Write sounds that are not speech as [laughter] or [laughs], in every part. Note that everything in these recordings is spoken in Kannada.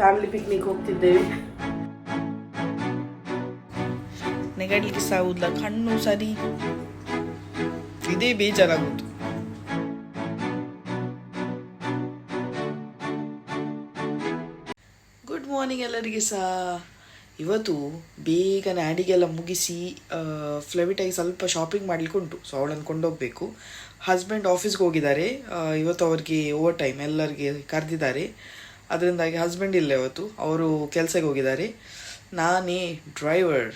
Family picnic ಹೋಗ್ತಿದ್ದೇವೆ. ನೆಗಡ್ಲಿಕ್ಕೆ ಹೋದ್ಲ ಕಣ್ಣು ಸರಿ. ಇದೇ ಬೇಜಾರಾಗುತ್ತೆ ಗುಡ್ ಮಾರ್ನಿಂಗ್ ಎಲ್ಲರಿಗೆ ಸಹ ಇವತ್ತು ಬೇಗನೆ ಅಡಿಗೆಲ್ಲ ಮುಗಿಸಿ ಫ್ಲೆವಿಟಾಗಿ ಸ್ವಲ್ಪ ಶಾಪಿಂಗ್ ಮಾಡ್ಲಿಕ್ಕೆ ಉಂಟು. ಸೊ ಅವಳನ್ನು ಕೊಂಡೋಗ್ಬೇಕು. ಹಸ್ಬೆಂಡ್ ಆಫೀಸ್ಗೆ ಹೋಗಿದ್ದಾರೆ. ಇವತ್ತು ಅವ್ರಿಗೆ ಓವರ್ ಟೈಮ್ ಎಲ್ಲರಿಗೆ ಕರೆದಿದ್ದಾರೆ. ಅದರಿಂದಾಗಿ ಹಸ್ಬೆಂಡ್ ಇಲ್ಲ ಇವತ್ತು ಅವರು ಕೆಲಸಕ್ಕೆ ಹೋಗಿದ್ದಾರೆ. ನಾನೇ ಡ್ರೈವರ್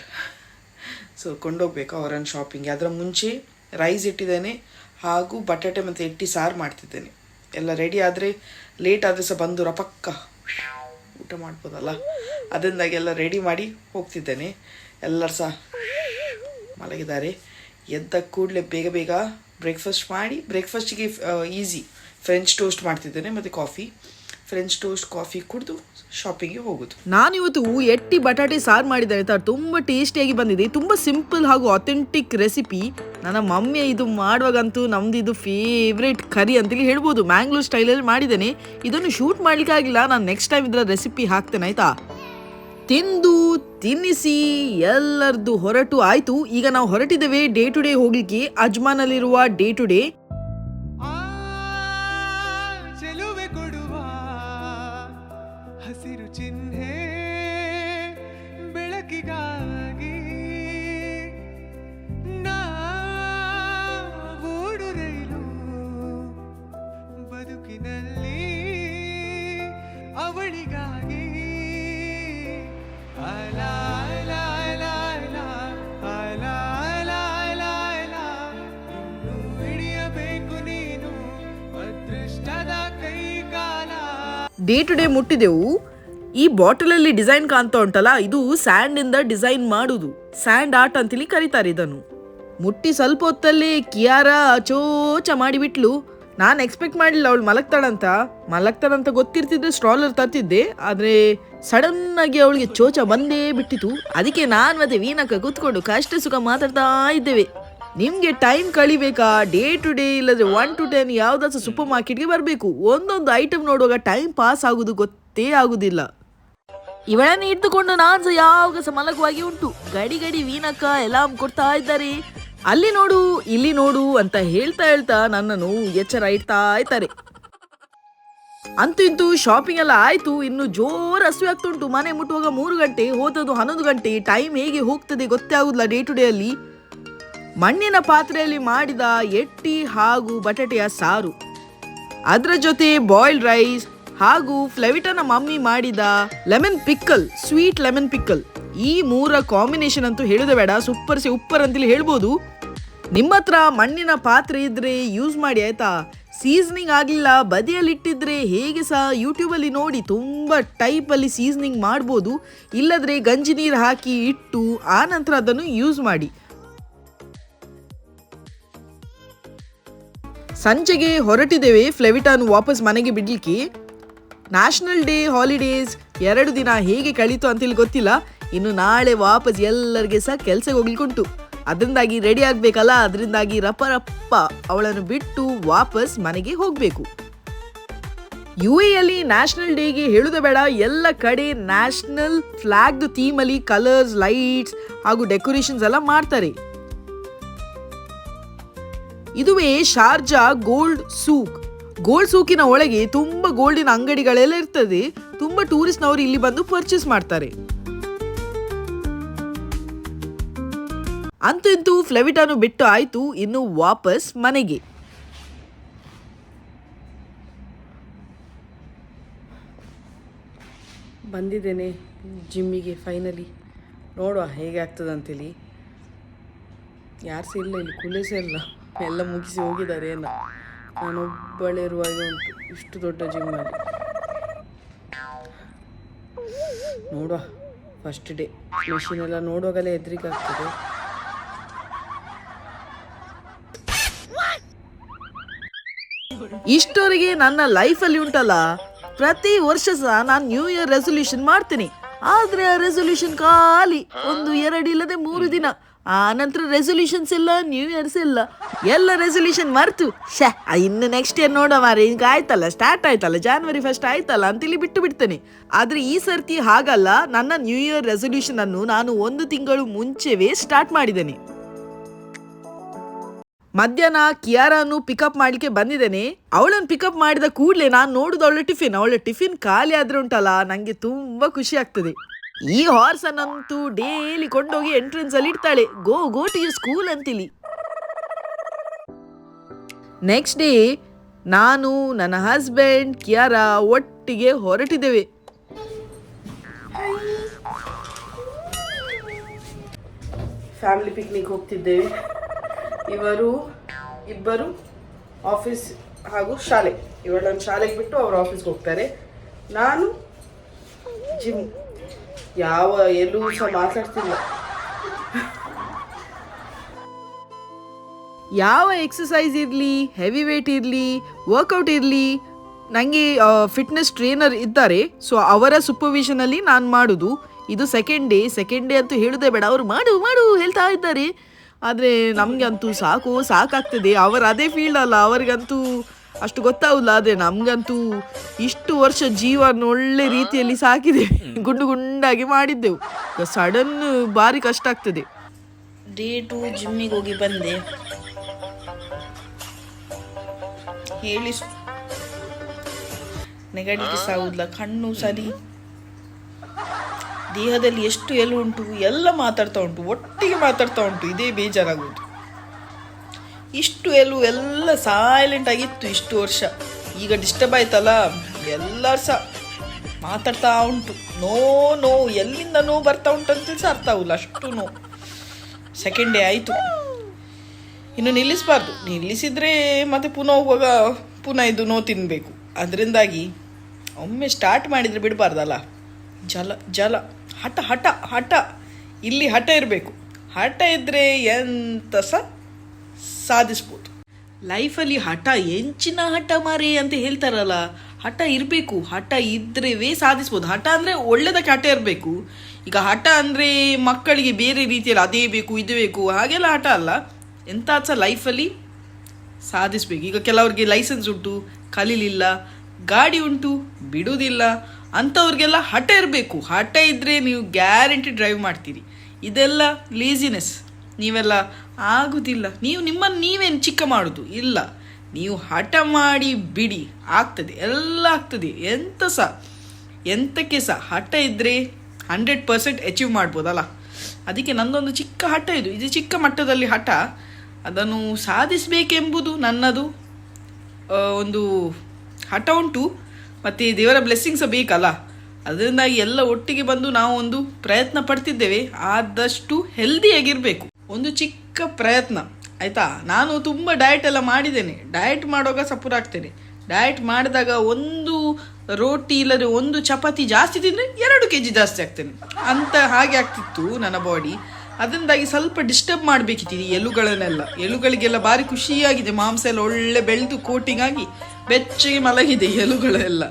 ಸೊ ಕೊಂಡೋಗ್ಬೇಕು ಅವರನ್ನು ಶಾಪಿಂಗ್ ಅದರ ಮುಂಚೆ ರೈಸ್ ಇಟ್ಟಿದ್ದೇನೆ. ಹಾಗೂ ಬಟಾಟೆ ಮತ್ತು ಎಟ್ಟಿ ಸಾರು ಮಾಡ್ತಿದ್ದೇನೆ. ಎಲ್ಲ ರೆಡಿ ಆದರೆ ಲೇಟ್ ಆದರೆ ಸಹ ಬಂದು ರಪಕ್ಕ ಊಟ ಮಾಡ್ಬೋದಲ್ಲ. ಅದರಿಂದಾಗಿ ಎಲ್ಲ ರೆಡಿ ಮಾಡಿ ಹೋಗ್ತಿದ್ದೇನೆ. ಎಲ್ಲರೂ ಸಹ ಮಲಗಿದ್ದಾರೆ. ಎದ್ದ ಕೂಡಲೇ ಬೇಗ ಬೇಗ ಬ್ರೇಕ್ಫಾಸ್ಟ್ ಮಾಡಿ ಬ್ರೇಕ್ಫಾಸ್ಟಿಗೆ ಈಸಿ ಫ್ರೆಂಚ್ ಟೋಸ್ಟ್ ಮಾಡ್ತಿದ್ದೇನೆ, ಮತ್ತು ಕಾಫಿ ಫ್ರೆಂಚ್ ಟೋಸ್ಟ್ ಕಾಫಿ ಕುಡಿದು ಶಾಪಿಂಗ್ಗೆ ಹೋಗೋದು. ನಾನಿವತ್ತು ಎಟ್ಟಿ ಬಟಾಟೆ, ಸಾರು ಮಾಡಿದ್ದಾರೆ ಆಯ್ತಾ ತುಂಬ ಟೇಸ್ಟಿಯಾಗಿ ಬಂದಿದೆ. ತುಂಬ ಸಿಂಪಲ್ ಹಾಗೂ ಅಥೆಂಟಿಕ್ ರೆಸಿಪಿ ನನ್ನ ಮಮ್ಮಿ ಇದು ಮಾಡುವಾಗಂತೂ ನಮ್ದು ಇದು ಫೇವ್ರೇಟ್ ಕರಿ ಅಂತೇಳಿ ಹೇಳ್ಬೋದು. ಮ್ಯಾಂಗ್ಳೂರ್ ಸ್ಟೈಲಲ್ಲಿ ಮಾಡಿದ್ದೇನೆ. ಇದನ್ನು ಶೂಟ್ ಮಾಡ್ಲಿಕ್ಕೆ ಆಗಿಲ್ಲ. ನಾನು ನೆಕ್ಸ್ಟ್ ಟೈಮ್ ಇದರ ರೆಸಿಪಿ ಹಾಕ್ತೇನೆ, ಆಯ್ತಾ? ತಿಂದು, ತಿನ್ನಿಸಿ ಎಲ್ಲರದ್ದು ಹೊರಟು ಆಯಿತು. ಈಗ ನಾವು ಹೊರಟಿದ್ದೇವೆ ಡೇ ಟು ಡೇ ಹೋಗ್ಲಿಕ್ಕೆ. ಅಜ್ಮಾನಲ್ಲಿರುವ ಡೇ ಟು ಡೇ ಹಸಿರು ಚಿಹ್ನೆ ಬೆಳಕಿಗಾಗಿ ನಾವೂಡು ರೈಲು ಬದುಕಿನಲ್ಲಿ ಅವಳಿಗಾಗಿ. ಅಲಾ ನೀನು. ಅದೃಷ್ಟದ ಡೇ ಟು ಡೇ ಮುಟ್ಟಿದೆವು. ಈ ಬಾಟಲಲ್ಲಿ ಡಿಸೈನ್ ಕಾಣ್ತಾ ಉಂಟಲ್ಲ, ಇದು ಸ್ಯಾಂಡ್ ಇಂದ ಡಿಸೈನ್ ಮಾಡುದು. ಸ್ಯಾಂಡ್ ಆರ್ಟ್ ಅಂತೇಳಿ ಕರೀತಾರೆ ಇದನ್ನು. ಮುಟ್ಟಿ ಸ್ವಲ್ಪ ಹೊತ್ತಲ್ಲಿ ಕಿಯಾರ ಚೋಚ ಮಾಡಿಬಿಟ್ಲು. ನಾನು ಎಕ್ಸ್ಪೆಕ್ಟ್ ಮಾಡಲಿಲ್ಲ ಅವಳು ಮಲಗ್ತಾಳಂತ. ಮಲಗ್ತಾಳಂತ ಗೊತ್ತಿರ್ತಿದ್ರೆ ಸ್ಟ್ರಾಲರ್ ತರ್ತಿದ್ದೆ, ಆದರೆ ಸಡನ್ ಆಗಿ ಅವಳಿಗೆ ಚೋಚ ಬಂದೇ ಬಿಟ್ಟಿತು. ಅದಕ್ಕೆ ನಾನು ಮತ್ತೆ ವೀನಕ್ಕ ಕೂತ್ಕೊಂಡು ಕಷ್ಟ ಸುಖ ಮಾತಾಡ್ತಾ ಇದ್ದೇವೆ. ನಿಮ್ಗೆ ಟೈಮ್ ಕಳಿಬೇಕಾ? ಡೇ ಟು ಡೇ ಇಲ್ಲದ್ರೆ ಒನ್ ಟು ಟೆನ್ ಯಾವುದಾದ್ರು ಸೂಪರ್ ಮಾರ್ಕೆಟ್ಗೆ ಬರಬೇಕು. ಒಂದೊಂದು ಐಟಮ್ ನೋಡುವಾಗ ಟೈಮ್ ಪಾಸ್ ಆಗುದು ಗೊತ್ತೇ ಆಗುದಿಲ್ಲ. ಇವಳನ್ನು ಇಟ್ಟುಕೊಂಡು ನಾನು ಸಹ ಯಾವಾಗ ಸಹ ಉಂಟು. ಗಡಿ ಗಡಿ ವೀನಕ್ಕ ಎಲಾಮ್ ಕೊಡ್ತಾ ಇದ್ದಾರೆ. ಅಲ್ಲಿ ನೋಡು, ಇಲ್ಲಿ ನೋಡು ಅಂತ ಹೇಳ್ತಾ ಹೇಳ್ತಾ ನನ್ನನ್ನು ಎಚ್ಚರ ಇಡ್ತಾ ಇದ್ದಾರೆ. ಅಂತೂ ಇಂತೂ ಶಾಪಿಂಗ್ ಎಲ್ಲ ಆಯ್ತು. ಇನ್ನು ಜೋರ್ ಹಸಿವೆ ಆಗ್ತುಂಟು ಮನೆ ಮುಟ್ಟುವಾಗ ಮೂರು ಗಂಟೆ, ಹೋದದ್ದು ಹನ್ನೊಂದು ಗಂಟೆ. ಟೈಮ್ ಹೇಗೆ ಹೋಗ್ತದೆ ಗೊತ್ತೇ ಆಗುದಿಲ್ಲ ಡೇ ಟು ಡೇ ಅಲ್ಲಿ. ಮಣ್ಣಿನ ಪಾತ್ರೆಯಲ್ಲಿ ಮಾಡಿದ ಎಟ್ಟಿ ಹಾಗೂ ಬಟಾಟೆಯ ಸಾರು. ಅದರ ಜೊತೆ ಬಾಯ್ಲ್ಡ್ ರೈಸ್ ಹಾಗೂ ಫ್ಲೆವಿಟನ ಮಮ್ಮಿ ಮಾಡಿದ lemon pickle sweet lemon pickle ಈ ಮೂರ ಕಾಂಬಿನೇಷನ್ ಅಂತೂ ಹೇಳಿದೆ ಬೇಡ ಸೂಪರ್ ಸಿ ಉಪ್ಪರ್ ಅಂತೇಳಿ ಹೇಳ್ಬೋದು. ನಿಮ್ಮ ಹತ್ರ ಮಣ್ಣಿನ ಪಾತ್ರೆ ಇದ್ರೆ ಯೂಸ್ ಮಾಡಿ ಆಯ್ತಾ? ಸೀಸನಿಂಗ್ ಆಗಲಿಲ್ಲ, ಬದಿಯಲ್ಲಿ ಇಟ್ಟಿದ್ರೆ ಹೇಗೆ ಸಹ ಯೂಟ್ಯೂಬಲ್ಲಿ ನೋಡಿ ತುಂಬ ಟೈಪಲ್ಲಿ ಸೀಸನಿಂಗ್ ಮಾಡ್ಬೋದು. ಇಲ್ಲದ್ರೆ ಗಂಜಿ ನೀರು ಹಾಕಿ ಇಟ್ಟು, ಆ ನಂತರ ಅದನ್ನು ಯೂಸ್ ಮಾಡಿ. ಸಂಜೆಗೆ ಹೊರಟಿದ್ದೇವೆ ಫ್ಲೆವಿಟಾನ್ ವಾಪಸ್ ಮನೆಗೆ ಬಿಡ್ಲಿಕ್ಕೆ. ನ್ಯಾಷನಲ್ ಡೇ ಹಾಲಿಡೇಸ್ ಎರಡು ದಿನ ಹೇಗೆ ಕಳೀತು ಅಂತೇಳಿ ಗೊತ್ತಿಲ್ಲ. ಇನ್ನು ನಾಳೆ ವಾಪಸ್ ಎಲ್ಲರಿಗೆ ಸಹ ಕೆಲಸಕ್ಕೆ ಹೋಗ್ಲಿಕ್ಕುಂಟು. ಅದರಿಂದಾಗಿ ರೆಡಿ ಆಗಬೇಕಲ್ಲ? ಅದರಿಂದಾಗಿ ರಪ ರಪ್ಪ ಅವಳನ್ನು ಬಿಟ್ಟು ವಾಪಸ್ ಮನೆಗೆ ಹೋಗಬೇಕು. ಯು ಎಲ್ಲಿ ನ್ಯಾಷನಲ್ ಡೇಗೆ ಹೇಳುದ ಬೇಡ. ಎಲ್ಲ ಕಡೆ ನ್ಯಾಷನಲ್ ಫ್ಲಾಗ್ದು ಥೀಮಲ್ಲಿ ಕಲರ್ಸ್ ಲೈಟ್ಸ್ ಹಾಗೂ ಡೆಕೋರೇಷನ್ಸ್ ಎಲ್ಲ ಮಾಡ್ತಾರೆ. ಇದುವೇ ಶಾರ್ಜಾ ಗೋಲ್ಡ್ ಸೂಕ್. ಗೋಲ್ಡ್ ಸೂಕಿನ ಒಳಗೆ ತುಂಬಾ ಗೋಲ್ಡಿನ ಅಂಗಡಿಗಳೆಲ್ಲ ಇರ್ತದೆ. ತುಂಬಾ ಟೂರಿಸ್ಟ್ನವರು ಇಲ್ಲಿ ಬಂದು ಪರ್ಚೇಸ್ ಮಾಡ್ತಾರೆ. ಅಂತೂ ಫ್ಲೆವಿಟಾನು ಬಿಟ್ಟು ಆಯ್ತು, ಇನ್ನು ವಾಪಸ್ ಮನೆಗೆ. ಬಂದಿದ್ದೇನೆ ಜಿಮ್ಮಿಗೆ ಫೈನಲಿ ನೋಡುವ ಹೇಗೆ ಆಗ್ತದಂತೇಳಿ ಯಾರು ಇಲ್ಲ ಇಲ್ಲಿ ಕುಲೇ ಇಲ್ಲ ಎಲ್ಲ ಮುಗಿಸಿ ಹೋಗಿದ್ದಾರೆ ಏನೋ ನಾನೊಬ್ಬಳಿರುವಾಗ ಉಂಟು. ಇಷ್ಟು ದೊಡ್ಡ ಜಿಮ್ ಅಲ್ಲಿ. ನೋಡುವ. ಫಸ್ಟ್ ಡೇ ಮೆಷಿನ್ ಎಲ್ಲ ನೋಡುವಾಗಲೇ ಹೆದರಿಕೆ ಆಗ್ತದೆ ಇಷ್ಟವರೆಗೆ ನನ್ನ ಲೈಫಲ್ಲಿ ಉಂಟಲ್ಲ? ಪ್ರತಿ ವರ್ಷ ಸಹ ನಾನು ನ್ಯೂ ಇಯರ್ ರೆಸೊಲ್ಯೂಷನ್ ಮಾಡ್ತೀನಿ. ಆದ್ರೆ ಆ ರೆಸೊಲ್ಯೂಷನ್ ಖಾಲಿ. ಒಂದು ಎರಡು ಇಲ್ಲದೆ ಮೂರು ದಿನ. ಆ ನಂತರ ರೆಸೊಲ್ಯೂಷನ್ಸ್ ಇಲ್ಲ ನ್ಯೂ ಇಯರ್ಸ್ ಇಲ್ಲ. ಎಲ್ಲ ರೆಸೊಲ್ಯೂಷನ್ ಮರ್ತು. ಶೇ ಇನ್ನು ನೆಕ್ಸ್ಟ್ ಇಯರ್ ನೋಡ ಮಾರೆ, ಈಗ ಆಯ್ತಲ್ಲ ಸ್ಟಾರ್ಟ್ ಆಯ್ತಲ್ಲ ಜಾನ್ವರಿ ಫಸ್ಟ್ ಆಯ್ತಲ್ಲ ಅಂತೇಳಿ ಬಿಟ್ಟು ಬಿಡ್ತೇನೆ. ಆದರೆ ಈ ಸರ್ತಿ ಹಾಗಲ್ಲ, ನನ್ನ ನ್ಯೂ ಇಯರ್ ರೆಸೊಲ್ಯೂಷನ್ ಅನ್ನು ನಾನು ಒಂದು ತಿಂಗಳು ಮುಂಚೆವೇ ಸ್ಟಾರ್ಟ್ ಮಾಡಿದ್ದೇನೆ. ಮಧ್ಯಾಹ್ನ ಕಿಯಾರನ್ನು ಪಿಕಪ್ ಮಾಡ್ಲಿಕ್ಕೆ ಬಂದಿದ್ದೇನೆ. ಅವಳನ್ನು ಪಿಕಪ್ ಮಾಡಿದ ಕೂಡಲೇ ನಾನು ನೋಡುದು ಅವಳ ಟಿಫಿನ್ ಅವಳ ಟಿಫಿನ್ ಖಾಲಿ ಆದ್ರೆ ಉಂಟಲ್ಲ, ನಂಗೆ ತುಂಬಾ ಖುಷಿ ಆಗ್ತದೆ. ಈ ಹಾರ್ಸ್ ಅನ್ನಂತೂ ಡೈಲಿ ಕೊಂಡೋಗಿ ಎಂಟ್ರೆನ್ಸ್ ಅಲ್ಲಿ ಇಡ್ತಾಳೆ. Go go to you school ಅಂತಿಲಿ. Next day ನಾನು ನನ್ನ ಹಸ್ಬೆಂಡ್ ಕಿಯಾರ ಒಟ್ಟಿಗೆ ಹೊರಟಿದ್ದೇವೆ. ಫ್ಯಾಮಿಲಿ ಪಿಕ್ನಿಕ್ ಹೋಗ್ತಿದ್ದೇವೆ. ಇವರು ಇಬ್ಬರು ಆಫೀಸ್ ಹಾಗೂ ಶಾಲೆ. ಇವಳನ್ನು ಶಾಲೆಗೆ ಬಿಟ್ಟು ಅವರು ಆಫೀಸ್ಗೆ ಹೋಗ್ತಾರೆ. ನಾನು ಜಿಮ್. ಯಾವ ಎಲ್ಲೂ ಸಹ ಮಾತಾಡ್ತಿಲ್ಲ. ಯಾವ ಎಕ್ಸಸೈಸ್ ಇರಲಿ ಹೆವಿ ವೇಟ್ ಇರಲಿ ವರ್ಕೌಟ್ ಇರಲಿ ನನಗೆ ಫಿಟ್ನೆಸ್ ಟ್ರೈನರ್ ಇದ್ದಾರೆ. ಸೊ ಅವರ ಸೂಪರ್ವಿಷನಲ್ಲಿ ನಾನು ಮಾಡೋದು. ಇದು ಸೆಕೆಂಡ್ ಡೇ ಸೆಕೆಂಡ್ ಡೇ ಅಂತೂ ಹೇಳೋದೇ ಬೇಡ. ಅವರು ಮಾಡು ಮಾಡು ಹೇಳ್ತಾ ಇದ್ದಾರೆ. ಆದರೆ ನಮಗಂತೂ ಸಾಕು, ಸಾಕಾಗ್ತದೆ. ಅವರು ಅದೇ ಫೀಲ್ಡ್ ಅಲ್ಲ. ಅವರಿಗಂತೂ ಅಷ್ಟು ಗೊತ್ತಾಗುದಿಲ್ಲ ಆದರೆ ನಮಗಂತೂ ಇಷ್ಟು ವರ್ಷ ಜೀವನ ಒಳ್ಳೆ ರೀತಿಯಲ್ಲಿ ಸಾಕಿದೆ ಗುಂಡು ಗುಂಡಾಗಿ ಮಾಡಿದ್ದೆವು. ಸಡನ್ ಭಾರಿ ಕಷ್ಟ ಆಗ್ತದೆ. ಡೇ ಟು ಜಿಮ್ಮಿಗೆ ಹೋಗಿ ಬಂದೆ. ಹೇಳಿ ನೆಗಡಿಗೆ ಸಾವುದಿಲ್ಲ ಕಣ್ಣು ಸರಿ. ದೇಹದಲ್ಲಿ ಎಷ್ಟು ಎಲ್ಲ ಉಂಟು ಎಲ್ಲ ಮಾತಾಡ್ತಾ ಉಂಟು ಒಟ್ಟಿಗೆ ಮಾತಾಡ್ತಾ ಉಂಟು ಇದೇ ಬೇಜಾರಾಗುವುದು. ಇಷ್ಟು ಎಲ್ಲೂ ಎಲ್ಲ ಸೈಲೆಂಟ್ ಆಗಿತ್ತು ಇಷ್ಟು ವರ್ಷ. ಈಗ ಡಿಸ್ಟರ್ಬ್ ಆಯ್ತಲ್ಲ, ಎಲ್ಲರೂ ಸಹ ಮಾತಾಡ್ತಾ ಉಂಟು. ನೋ ನೋ, ಎಲ್ಲಿಂದ ನೋ ಬರ್ತಾ ಉಂಟು ಅಂತ ಸಹ ಅರ್ಥ ಆಗುಲ್ಲ ಅಷ್ಟು ನೋ. ಸೆಕೆಂಡ್ ಡೇ ಆಯಿತು. ಇನ್ನು ನಿಲ್ಲಿಸಬಾರ್ದು. ನಿಲ್ಲಿಸಿದ್ರೆ ಮತ್ತೆ ಪುನಃ ಹೋಗುವಾಗ ಪುನಃ ಇದು ನೋ ತಿನ್ನಬೇಕು ಅದರಿಂದಾಗಿ ಒಮ್ಮೆ ಸ್ಟಾರ್ಟ್ ಮಾಡಿದರೆ ಬಿಡಬಾರ್ದಲ್ಲ. ಜಲ ಜಲ. ಹಠ ಹಠ ಹಠ. ಇಲ್ಲಿ ಹಠ ಇರಬೇಕು. ಹಠ ಇದ್ದರೆ ಎಂತ ಸಹ ಸಾಧಿಸ್ಬೋದು. ಲೈಫಲ್ಲಿ ಹಠ ಎಂಚಿನ ಹಠ ಮಾರಿ ಅಂತ ಹೇಳ್ತಾರಲ್ಲ, ಹಠ ಇರಬೇಕು, ಹಠ ಇದ್ರೇ ಸಾಧಿಸ್ಬೋದು. ಹಠ ಅಂದರೆ ಒಳ್ಳೆದಕ್ಕೆ ಹಠ ಇರಬೇಕು. ಈಗ ಹಠ ಅಂದರೆ ಮಕ್ಕಳಿಗೆ ಬೇರೆ ರೀತಿಯಲ್ಲಿ ಅದೇ ಬೇಕು, ಇದು ಬೇಕು, ಹಾಗೆಲ್ಲ ಹಠ ಅಲ್ಲ. ಎಂಥ ಸಹ ಲೈಫಲ್ಲಿ ಸಾಧಿಸ್ಬೇಕು. ಈಗ ಕೆಲವ್ರಿಗೆ ಲೈಸೆನ್ಸ್ ಉಂಟು, ಕಲೀಲಿಲ್ಲ, ಗಾಡಿ ಉಂಟು, ಬಿಡುವುದಿಲ್ಲ, ಅಂಥವ್ರಿಗೆಲ್ಲ ಹಠ ಇರಬೇಕು. ಹಠ ಇದ್ದರೆ ನೀವು ಗ್ಯಾರಂಟಿ ಡ್ರೈವ್ ಮಾಡ್ತೀರಿ. ಇದೆಲ್ಲ ಲೇಸಿನೆಸ್ ನೀವೆಲ್ಲ ಆಗುದಿಲ್ಲ. ನೀವು ನಿಮ್ಮನ್ನು ನೀವೇನು ಚಿಕ್ಕ ಮಾಡೋದು? ಇಲ್ಲ. ನೀವು ಹಠ ಮಾಡಿ ಬಿಡಿ. ಆಗ್ತದೆ. ಎಲ್ಲ ಆಗ್ತದೆ. ಎಂತ ಸಹ ಎಂತಕ್ಕೆ ಸಹ ಹಠ ಇದ್ದರೆ ಹಂಡ್ರೆಡ್ ಪರ್ಸೆಂಟ್ ಅಚೀವ್ ಮಾಡ್ಬೋದಲ್ಲ? ಅದಕ್ಕೆ ನಂದೊಂದು ಚಿಕ್ಕ ಹಠ ಇದು. ಇದು ಚಿಕ್ಕ ಮಟ್ಟದಲ್ಲಿ ಹಠ. ಅದನ್ನು ಸಾಧಿಸಬೇಕೆಂಬುದು ನನ್ನದು ಒಂದು ಹಠ ಉಂಟು. ಮತ್ತು ದೇವರ ಬ್ಲೆಸ್ಸಿಂಗ್ಸ ಬೇಕಲ್ಲ? ಅದರಿಂದಾಗಿ ಎಲ್ಲ ಒಟ್ಟಿಗೆ ಬಂದು ನಾವು ಒಂದು ಪ್ರಯತ್ನ ಪಡ್ತಿದ್ದೇವೆ. ಆದಷ್ಟು ಹೆಲ್ದಿಯಾಗಿರಬೇಕು ಒಂದು ಚಿಕ್ಕ ಪ್ರಯತ್ನ, ಆಯಿತಾ? ನಾನು ತುಂಬ ಡಯಟ್ ಎಲ್ಲ ಮಾಡಿದ್ದೇನೆ. ಡಯಟ್ ಮಾಡುವಾಗ ಆಗ್ತೇನೆ ಡಯಟ್ ಮಾಡಿದಾಗ ಒಂದು ರೋಟಿ ಇಲ್ಲದೆ ಒಂದು ಚಪಾತಿ ಜಾಸ್ತಿ ತಿಂದರೆ ಎರಡು ಕೆ ಜಿ ಜಾಸ್ತಿ ಆಗ್ತೇನೆ ಅಂತ ಹಾಗೆ ಆಗ್ತಿತ್ತು ನನ್ನ ಬಾಡಿ ಅದರಿಂದಾಗಿ ಸ್ವಲ್ಪ ಡಿಸ್ಟರ್ಬ್ ಮಾಡಬೇಕಿತ್ತು ಈ ಎಲುಗಳನ್ನೆಲ್ಲ. ಎಲುಗಳಿಗೆಲ್ಲ ಭಾರಿ ಖುಷಿಯಾಗಿದೆ. ಮಾಂಸ ಎಲ್ಲ ಒಳ್ಳೆ ಬೆಳೆದು ಕೋಟಿಂಗ್ ಆಗಿ ಬೆಚ್ಚಗೆ ಮಲಗಿದೆ ಎಲುಗಳೆಲ್ಲ.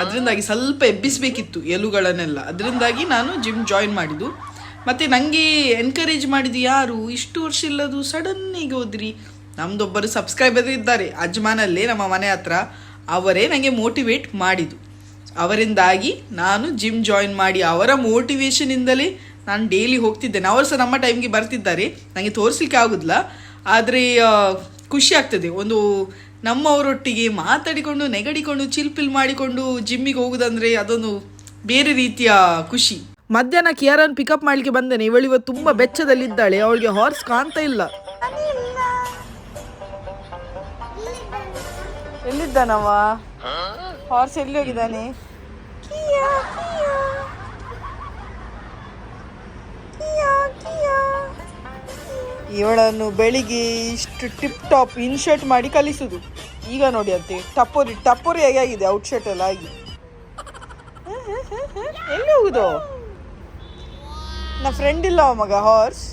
ಅದರಿಂದಾಗಿ ಸ್ವಲ್ಪ ಎಬ್ಬಿಸಬೇಕಿತ್ತು ಎಲುಗಳನ್ನೆಲ್ಲ. ಅದರಿಂದಾಗಿ ನಾನು ಜಿಮ್ ಜಾಯಿನ್ ಮಾಡಿದ್ದು. ಮತ್ತು ನನಗೆ ಎನ್ಕರೇಜ್ ಮಾಡಿದ್ದು ಯಾರು? ಇಷ್ಟು ವರ್ಷ ಇಲ್ಲದು ಸಡನ್ನಿಗೆ ಹೋದ್ರಿ. ನಮ್ಮದೊಬ್ಬರು ಸಬ್ಸ್ಕ್ರೈಬರ್ ಇದ್ದಾರೆ, ಅಜ್ಮಾನಲ್ಲೇ ನಮ್ಮ ಮನೆ ಹತ್ರ. ಅವರೇ ನನಗೆ ಮೋಟಿವೇಟ್ ಮಾಡಿದ್ದು. ಅವರಿಂದಾಗಿ ನಾನು ಜಿಮ್ ಜಾಯಿನ್ ಮಾಡಿ ಅವರ ಮೋಟಿವೇಶನಿಂದಲೇ ನಾನು ಡೈಲಿ ಹೋಗ್ತಿದ್ದೇನೆ. ಅವರು ಸಹ ನಮ್ಮ ಟೈಮ್ಗೆ ಬರ್ತಿದ್ದಾರೆ. ನನಗೆ ತೋರಿಸ್ಲಿಕ್ಕೆ ಆಗೋದಿಲ್ಲ. ಆದರೆ ಖುಷಿ ಆಗ್ತದೆ. ಒಂದು ನಮ್ಮವರೊಟ್ಟಿಗೆ ಮಾತಾಡಿಕೊಂಡು, ನೆಗಡಿಕೊಂಡು ಚಿಲ್ಪಿಲ್ ಮಾಡಿಕೊಂಡು ಜಿಮ್ಮಿಗೆ ಹೋಗುದಂದ್ರೆ ಅದೊಂದು ಬೇರೆ ರೀತಿಯ ಖುಷಿ. ಮಧ್ಯಾಹ್ನ ಕಿಯಾರನ್ ಪಿಕಪ್ ಮಾಡ್ಲಿಕ್ಕೆ ಬಂದೇನೆ. ಇವಳು ಇವತ್ತು ತುಂಬಾ ಬೆಚ್ಚದಲ್ಲಿದ್ದಾಳೆ. ಅವಳಿಗೆ ಹಾರ್ಸ್ ಕಾಣ್ತಾ ಇಲ್ಲ. ಎಲ್ಲಿದ್ದಾನವ ಹಾರ್ಸ್ ಎಲ್ಲಿ ಹೋಗಿದ್ದಾನೆ? ಇವಳನ್ನು ಬೆಳಿಗ್ಗೆ ಇಷ್ಟು ಟಿಪ್ ಟಾಪ್ ಇನ್ಶರ್ಟ್ ಮಾಡಿ ಕಲಿಸುದು. ಈಗ ನೋಡಿ ಅಂತೆ. ಟಪ್ಪೋರಿ ಟಪ್ಪೋರಿ ಹೇಗೆ ಆಗಿದೆ ಔಟ್ಶರ್ಟ್ ಎಲ್ಲ ಆಗಿ. ಎಲ್ಲಿ ಹೋಗುದು? ನಾ ಫ್ರೆಂಡ್ ಇಲ್ಲ ಮಗ ಹಾರ್ಸ್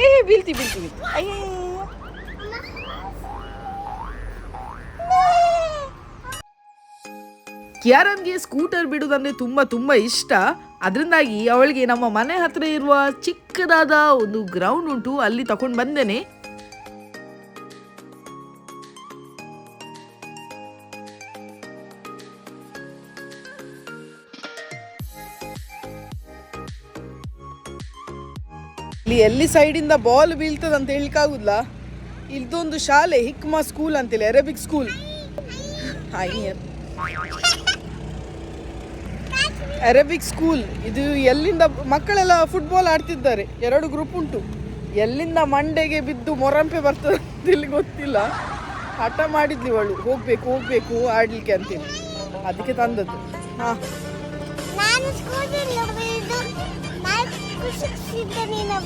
ಏ ಬೀಳ್ತಿ ಬೀಳ್ತಿ ಬೀಳ್ತಿ. ಕಿಯಾರನ್ಗೆ ಸ್ಕೂಟರ್ ಬಿಡುವುದಂದ್ರೆ ತುಂಬ ತುಂಬ ಇಷ್ಟ ಅದರಿಂದಾಗಿ ಅವಳಿಗೆ ನಮ್ಮ ಮನೆ ಹತ್ರ ಇರುವ ಚಿಕ್ಕದಾದ ಒಂದು ಗ್ರೌಂಡ್ ಉಂಟು ಅಲ್ಲಿ ತಗೊಂಡು ಬಂದೇನೆ ಇಲ್ಲಿ ಎಲ್ಲಿ ಸೈಡಿಂದ ಬಾಲ್ ಬೀಳ್ತದ ಅಂತ ಹೇಳಿಕ್ಕಾಗುದಿಲ್ಲ ಇಲ್ದೊಂದು ಶಾಲೆ, ಹಿಕ್ಮಾ ಸ್ಕೂಲ್ ಅಂತೇಳಿ ಅರೇಬಿಕ್ ಸ್ಕೂಲ್ ಅರೇಬಿಕ್ ಸ್ಕೂಲ್ ಇದು ಎಲ್ಲಿಂದ ಮಕ್ಕಳೆಲ್ಲ ಫುಟ್ಬಾಲ್ ಆಡ್ತಿದ್ದಾರೆ. ಎರಡು ಗ್ರೂಪ್ ಉಂಟು. ಎಲ್ಲಿಂದ ಮಂಡೆಗೆ ಬಿದ್ದು ಮೊರಂಪೆ ಬರ್ತದೆ ಗೊತ್ತಿಲ್ಲ. ಹಠ ಮಾಡಿದ್ಲಿ ಅವಳು ಹೋಗ್ಬೇಕು ಹೋಗ್ಬೇಕು, ಆಡ್ಲಿಕ್ಕೆ ಅಂತೇಳಿ ಅದಕ್ಕೆ ತಂದದ್ದು. ಹಾ.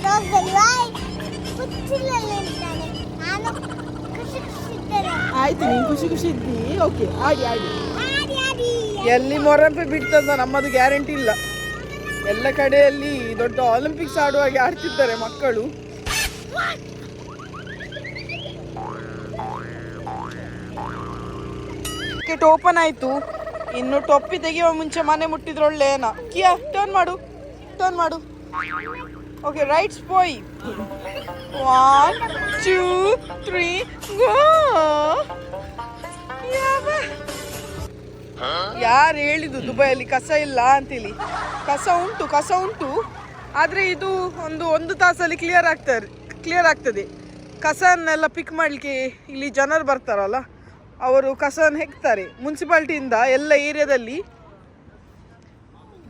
ಬ್ಲಾಗ್ದಲ್ಲಿ ನಾನು ಖುಷಿಸಿದ್ದೇನೆ ಆಯ್ತು ನೀನು ಖುಷಿ ಖುಷಿ ಇದ್ದಿ. ಓಕೆ ಆಡಿ ಆಡಿ. ಆಡಿ ಆಡಿ. ಎಲ್ಲಿ ಮೊರಂಪೆ ಬಿಡ್ತದ ನಮ್ಮದು ಗ್ಯಾರಂಟಿ ಇಲ್ಲ. ಎಲ್ಲ ಕಡೆಯಲ್ಲಿ ದೊಡ್ಡ ಒಲಿಂಪಿಕ್ಸ್ ಆಡುವಾಗೆ ಆಡ್ತಿದ್ದಾರೆ ಮಕ್ಕಳು. ಟಿಕೆಟ್ ಓಪನ್ ಆಯ್ತು. ಇನ್ನು ಟೊಪ್ಪಿ ತೆಗೆಯುವ ಮುಂಚೆ ಮನೆ ಮುಟ್ಟಿದ್ರೆ ಒಳ್ಳೆಯನ ಕಿಯಾ ಟರ್ನ್ ಮಾಡು. ಟರ್ನ್ ಮಾಡು. ಓಕೆ ರೈಟ್ಸ್ ಪೋಯ್ One, two, ತ್ರೀ go. ಯಾರು ಹೇಳಿದ್ದು ದುಬೈಯಲ್ಲಿ ಕಸ ಇಲ್ಲ ಅಂತೇಳಿ ಕಸ ಉಂಟು ಕಸ ಉಂಟು. ಆದರೆ ಇದು ಒಂದು ಒಂದು ತಾಸಲ್ಲಿ ಕ್ಲಿಯರ್ ಆಗ್ತಾರೆ ಕ್ಲಿಯರ್ ಆಗ್ತದೆ. ಕಸನ್ನೆಲ್ಲ ಪಿಕ್ ಮಾಡಲಿಕ್ಕೆ ಇಲ್ಲಿ ಜನರು ಬರ್ತಾರಲ್ಲ ಅವರು ಕಸವನ್ನು ಹೆಕ್ತಾರೆ. ಮುನ್ಸಿಪಾಲ್ಟಿಯಿಂದ ಎಲ್ಲ ಏರಿಯಾದಲ್ಲಿ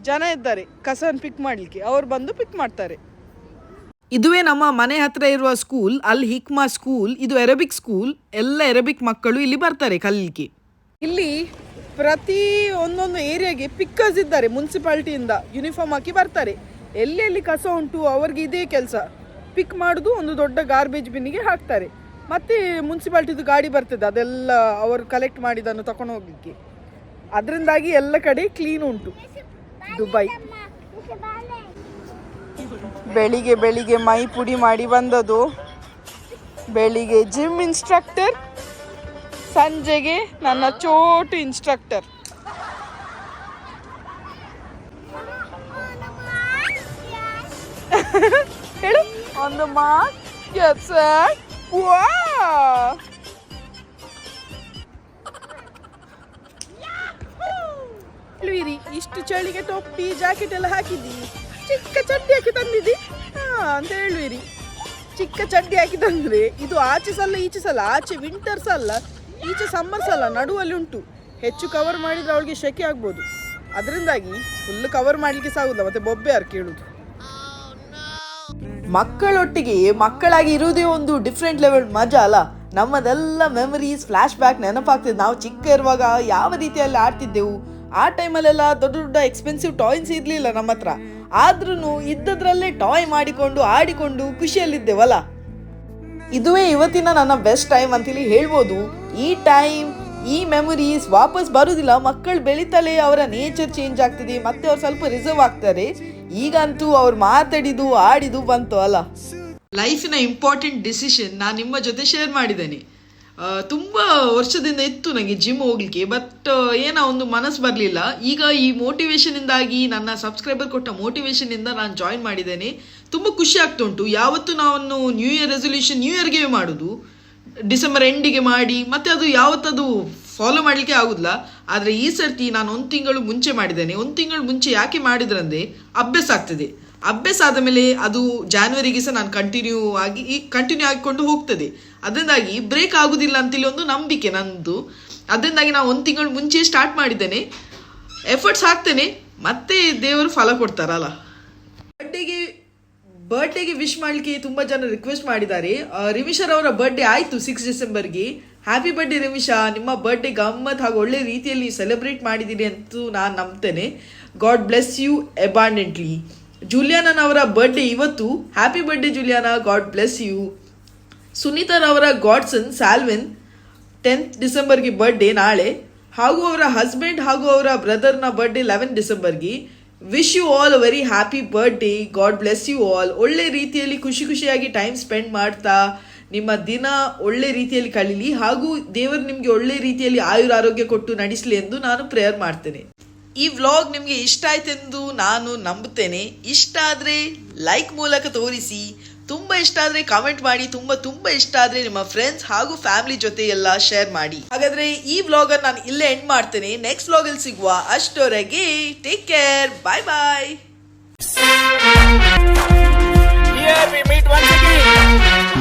ಜನ ಇದ್ದಾರೆ ಕಸನ್ ಪಿಕ್ ಮಾಡಲಿಕ್ಕೆ. ಅವ್ರು ಬಂದು ಪಿಕ್ ಮಾಡ್ತಾರೆ. ಇದುವೇ ನಮ್ಮ ಮನೆ ಹತ್ರ ಇರುವ ಸ್ಕೂಲ್ ಅಲ್ಲಿ ಹಿಕ್ಮಾ ಸ್ಕೂಲ್ ಇದು ಅರೇಬಿಕ್ ಸ್ಕೂಲ್ ಎಲ್ಲ ಅರೇಬಿಕ್ ಮಕ್ಕಳು ಇಲ್ಲಿ ಬರ್ತಾರೆ ಕಲೀಲಿಕ್ಕೆ. ಇಲ್ಲಿ ಪ್ರತಿ ಒಂದೊಂದು ಏರಿಯಾಗೆ ಪಿಕ್ಕರ್ಸ್ ಇದ್ದಾರೆ ಮುನ್ಸಿಪಾಲ್ಟಿಯಿಂದ ಯೂನಿಫಾರ್ಮ್ ಹಾಕಿ ಬರ್ತಾರೆ. ಎಲ್ಲೆಲ್ಲಿ ಎಲ್ಲಿ ಕಸ ಉಂಟು ಅವ್ರಿಗೆ ಇದೇ ಕೆಲಸ. ಪಿಕ್ ಮಾಡೋದು ಒಂದು ದೊಡ್ಡ ಗಾರ್ಬೇಜ್ ಬಿನ್ನಿಗೆ ಹಾಕ್ತಾರೆ. ಮತ್ತೆ ಮುನ್ಸಿಪಾಲ್ಟಿದು ಗಾಡಿ ಬರ್ತದೆ ಅದೆಲ್ಲ ಅವರು ಕಲೆಕ್ಟ್ ಮಾಡಿದನ್ನು ತಗೊಂಡು ಹೋಗ್ಲಿಕ್ಕೆ. ಅದರಿಂದಾಗಿ ಎಲ್ಲ ಕಡೆ ಕ್ಲೀನ್ ಉಂಟು. ದುಬೈ. ಬೆಳಿಗ್ಗೆ ಬೆಳಿಗ್ಗೆ ಮೈ ಪುಡಿ ಮಾಡಿ ಬಂದದು. ಬೆಳಿಗ್ಗೆ ಜಿಮ್ ಇನ್ಸ್ಟ್ರಕ್ಟರ್ ಸಂಜೆಗೆ ನನ್ನ ಚೋಟು ಇನ್ಸ್ಟ್ರಕ್ಟರ್ [laughs] ಹೇಳು? ಒಂದು ಮಾರ್ಕ್ ವಾ ಇಷ್ಟು ಚಳಿಗೆ ಟೊಪ್ಪಿ ಜಾಕೆಟ್ ಎಲ್ಲ ಹಾಕಿದ್ದೀನಿ ಚಿಕ್ಕ ಚಡ್ಡಿ ಹಾಕಿ ತಂದಿದ್ದಿ. ಹಾ, ಅಂತ ಹೇಳುವಿರಿ. ಚಿಕ್ಕ ಚಡ್ಡಿ ಹಾಕಿ ತಂದ್ರೆ ಇದು ಆಚೆ ಸಲ್ಲ ಈಚೆ ಸಲ್ಲ ಆಚೆ ವಿಂಟರ್ಸ್ ಅಲ್ಲ ಈಚೆ ಸಮ್ಮರ್ಸ್ ಅಲ್ಲ ನಡುವಲ್ಲಿ ಉಂಟು. ಹೆಚ್ಚು ಕವರ್ ಮಾಡಿದ್ರೆ ಅವಳಿಗೆ ಶೆಕೆ ಆಗ್ಬೋದು. ಅದರಿಂದಾಗಿ ಫುಲ್ ಕವರ್ ಮಾಡ್ಲಿಕ್ಕೆ ಸಾಗುದ ಮತ್ತೆ ಬೊಬ್ಬೆ ಯಾರು ಕೇಳುದು? ಮಕ್ಕಳೊಟ್ಟಿಗೆ ಮಕ್ಕಳಾಗಿ ಇರುವುದೇ ಒಂದು ಡಿಫ್ರೆಂಟ್ ಲೆವೆಲ್ ಮಜಾ ಅಲ್ಲ? ನಮ್ಮದೆಲ್ಲ ಮೆಮರೀಸ್ ಫ್ಲಾಶ್ ಬ್ಯಾಕ್ ನೆನಪಾಗ್ತದೆ. ನಾವು ಚಿಕ್ಕ ಇರುವಾಗ ಯಾವ ರೀತಿಯಲ್ಲಿ ಆಡ್ತಿದ್ದೆವು? ಆ ಟೈಮಲ್ಲೆಲ್ಲ ದೊಡ್ಡ ದೊಡ್ಡ ಎಕ್ಸ್ಪೆನ್ಸಿವ್ ಟಾಯ್ಸ್ ಇರಲಿಲ್ಲ ನಮ್ಮ ಹತ್ರ. ಆದ್ರೂ ಇದ್ದದ್ರಲ್ಲೇ ಟಾಯ್ ಮಾಡಿಕೊಂಡು, ಆಡಿಕೊಂಡು ಖುಷಿಯಲ್ಲಿದ್ದೆವಲ್ಲ? ಇದುವೇ ಇವತ್ತಿನ ನನ್ನ ಬೆಸ್ಟ್ ಟೈಮ್ ಅಂತೇಳಿ ಹೇಳ್ಬೋದು. ಈ ಟೈಮ್ ಈ ಮೆಮೊರೀಸ್ ವಾಪಸ್ ಬರುವುದಿಲ್ಲ ಮಕ್ಕಳು ಬೆಳೀತಲೇ ಅವರ ನೇಚರ್ ಚೇಂಜ್ ಆಗ್ತಿದೆ. ಮತ್ತೆ ಅವ್ರು ಸ್ವಲ್ಪ ರಿಸರ್ವ್ ಆಗ್ತಾರೆ. ಈಗಂತೂ ಅವ್ರು ಮಾತಾಡಿದು ಆಡಿದು ಬಂತು ಅಲ್ಲ. ಲೈಫಿನ ಇಂಪಾರ್ಟೆಂಟ್ ಡಿಸಿಷನ್ ನಾನು ನಿಮ್ಮ ಜೊತೆ ಶೇರ್ ಮಾಡಿದ್ದೇನೆ. ತುಂಬ ವರ್ಷದಿಂದ ಇತ್ತು ನನಗೆ ಜಿಮ್ ಹೋಗ್ಲಿಕ್ಕೆ ಬಟ್ ಏನೋ ಒಂದು ಮನಸ್ಸು ಬರಲಿಲ್ಲ. ಈಗ ಈ ಮೋಟಿವೇಶನಿಂದಾಗಿ ನನ್ನ ಸಬ್ಸ್ಕ್ರೈಬರ್ ಕೊಟ್ಟ ಮೋಟಿವೇಶನಿಂದ ನಾನು ಜಾಯಿನ್ ಮಾಡಿದ್ದೇನೆ. ತುಂಬ ಖುಷಿ ಆಗ್ತುಂಟು ಯಾವತ್ತು ನಾನು ನ್ಯೂ ಇಯರ್ ರೆಸೊಲ್ಯೂಷನ್ ನ್ಯೂ ಇಯರ್ಗೆ ಮಾಡೋದು. ಡಿಸೆಂಬರ್ ಎಂಡಿಗೆ ಮಾಡಿ, ಮತ್ತೆ ಅದು ಯಾವತ್ತದು ಫಾಲೋ ಮಾಡಲಿಕ್ಕೆ ಆಗುದಿಲ್ಲ. ಆದ್ರೆ ಈ ಸರ್ತಿ ನಾನು ಒಂದು ತಿಂಗಳು ಮುಂಚೆ ಮಾಡಿದ್ದೇನೆ. ಒಂದು ತಿಂಗಳು ಮುಂಚೆ ಯಾಕೆ ಮಾಡಿದ್ರಂದ್ರೆ ಅಭ್ಯಾಸ ಆಗ್ತದೆ. ಅಭ್ಯಾಸ ಆದ ಮೇಲೆ ಅದು ಜಾನ್ವರಿಗೆ ಸಹ ನಾನು ಕಂಟಿನ್ಯೂ ಆಗಿ ಕಂಟಿನ್ಯೂ ಆಗಿಕೊಂಡು ಹೋಗ್ತದೆ. ಅದರಿಂದಾಗಿ ಬ್ರೇಕ್ ಆಗುದಿಲ್ಲ ಅಂತೇಳಿ ಒಂದು ನಂಬಿಕೆ ನಂದು. ಅದರಿಂದಾಗಿ ನಾನು ಒಂದು ತಿಂಗಳು ಮುಂಚೆ ಸ್ಟಾರ್ಟ್ ಮಾಡಿದ್ದೇನೆ. ಎಫರ್ಟ್ಸ್ ಹಾಕ್ತೇನೆ. ಮತ್ತೆ ದೇವರು ಫಲ ಕೊಡ್ತಾರಲ್ಲ. ಬರ್ಡೇಗೆ ಬರ್ಡೇಗೆ ವಿಶ್ ಮಾಡಲಿಕ್ಕೆ ತುಂಬ ಜನ ರಿಕ್ವೆಸ್ಟ್ ಮಾಡಿದ್ದಾರೆ. ರಿಮಿಷರ್ ಅವರ ಬರ್ಡೇ ಆಯಿತು ಸಿಕ್ಸ್ ಡಿಸೆಂಬರ್ಗೆ ಹ್ಯಾಪಿ ಬರ್ಡೇ ರಿಮಿಷಾ ನಿಮ್ಮ ಬರ್ಡೇ ಗಮ್ಮತ್ ಹಾಗೂ ಒಳ್ಳೆ ರೀತಿಯಲ್ಲಿ ಸೆಲೆಬ್ರೇಟ್ ಮಾಡಿದ್ದೀರಿ ಅಂತೂ ನಾನು ನಂಬ್ತೇನೆ. ಗಾಡ್ ಬ್ಲೆಸ್ ಯು ಅಬಾಂಡೆಂಟ್ಲಿ ಜೂಲಿಯಾನನ್ ಅವರ ಬರ್ಡೇ ಇವತ್ತು. Happy birthday Juliana. God bless you Sunita ಅವರ ಗಾಡ್ಸನ್ ಸ್ಯಾಲ್ವಿನ್ ಟೆಂತ್ ಡಿಸೆಂಬರ್ಗೆ ಬರ್ಡೇ ನಾಳೆ. ಹಾಗೂ ಅವರ ಹಸ್ಬೆಂಡ್ ಹಾಗೂ ಅವರ ಬ್ರದರ್ನ birthday eleven ಡಿಸೆಂಬರ್ಗೆ wish you all very happy birthday God bless you all ಒಳ್ಳೆ ರೀತಿಯಲ್ಲಿ ಖುಷಿ ಖುಷಿಯಾಗಿ ಟೈಮ್ ಸ್ಪೆಂಡ್ ಮಾಡ್ತಾ ನಿಮ್ಮ ದಿನ ಒಳ್ಳೆ ರೀತಿಯಲ್ಲಿ ಕಳೀಲಿ. ಹಾಗೂ ದೇವರು ನಿಮಗೆ ಒಳ್ಳೆ ರೀತಿಯಲ್ಲಿ ಆಯುರ ಆರೋಗ್ಯ ಕೊಟ್ಟು ನಡೆಸಲಿ ಎಂದು ನಾನು ಪ್ರೇಯರ್ ಮಾಡ್ತೇನೆ. ಈ ವ್ಲಾಗ್ ನಿಮಗೆ ಇಷ್ಟ ಆಯ್ತೆಂದು ನಾನು ನಂಬುತ್ತೇನೆ. ಇಷ್ಟ ಆದರೆ ಲೈಕ್ ಮೂಲಕ ತೋರಿಸಿ. ತುಂಬ ಇಷ್ಟ ಆದರೆ ಕಾಮೆಂಟ್ ಮಾಡಿ, ತುಂಬ ತುಂಬ ಇಷ್ಟ ಆದರೆ ನಿಮ್ಮ ಫ್ರೆಂಡ್ಸ್ ಹಾಗೂ ಫ್ಯಾಮಿಲಿ ಜೊತೆ ಎಲ್ಲ ಶೇರ್ ಮಾಡಿ. ಹಾಗಾದರೆ ಈ ವ್ಲಾಗನ್ನು ನಾನು ಇಲ್ಲೇ ಎಂಡ್ ಮಾಡ್ತೇನೆ. ನೆಕ್ಸ್ಟ್ ವ್ಲಾಗಲ್ಲಿ ಸಿಗುವ ಅಷ್ಟೊರೆಗೆ take care bye bye Here we meet once.